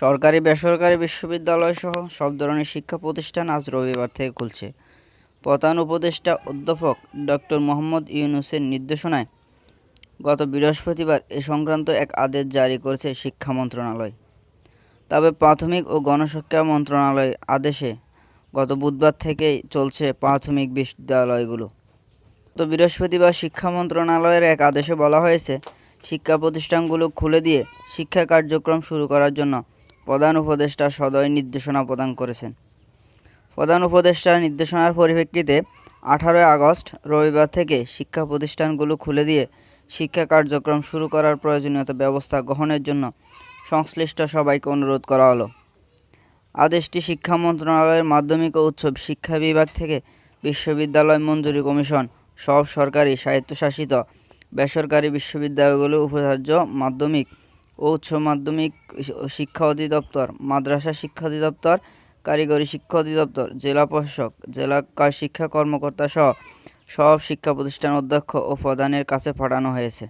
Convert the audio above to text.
সরকারি, বেসরকারি বিশ্ববিদ্যালয় সহ সব ধরনের শিক্ষা প্রতিষ্ঠান আজ রবিবার থেকে খুলছে। প্রধান উপদেষ্টা অধ্যাপক ডক্টর মোহাম্মদ ইউনুসের নির্দেশনায় গত বৃহস্পতিবার এ সংক্রান্ত এক আদেশ জারি করেছে শিক্ষা মন্ত্রণালয়। তবে প্রাথমিক ও গণশিক্ষা মন্ত্রণালয়ের আদেশে গত বুধবার থেকেই চলছে প্রাথমিক বিদ্যালয়গুলো গত বৃহস্পতিবার শিক্ষা মন্ত্রণালয়ের এক আদেশে বলা হয়েছে, শিক্ষা প্রতিষ্ঠানগুলো খুলে দিয়ে শিক্ষা কার্যক্রম শুরু করার জন্য প্রধান উপদেষ্টা সদয় নির্দেশনা প্রদান করেছেন। প্রধান উপদেষ্টার নির্দেশনার পরিপ্রেক্ষিতে আঠারোই আগস্ট রবিবার থেকে শিক্ষা প্রতিষ্ঠানগুলো খুলে দিয়ে শিক্ষা কার্যক্রম শুরু করার প্রয়োজনীয়তা ব্যবস্থা গ্রহণের জন্য সংশ্লিষ্ট সবাইকে অনুরোধ করা হলো। আদেশটি শিক্ষা মন্ত্রণালয়ের মাধ্যমিক ও উচ্চ শিক্ষা বিভাগ থেকে বিশ্ববিদ্যালয় মঞ্জুরি কমিশন সব সরকারি স্বায়ত্তশাসিত বেসরকারি বিশ্ববিদ্যালয়গুলো উপাচার্য মাধ্যমিক ও উচ্চ মাধ্যমিক শিক্ষা অধিদপ্তর, মাদ্রাসা শিক্ষা অধিদপ্তর, কারিগরি শিক্ষা অধিদপ্তর, জেলা প্রশাসক, জেলা শিক্ষা কর্মকর্তা সহ সব শিক্ষা প্রতিষ্ঠান অধ্যক্ষ ও প্রধানের কাছে পাঠানো হয়েছে।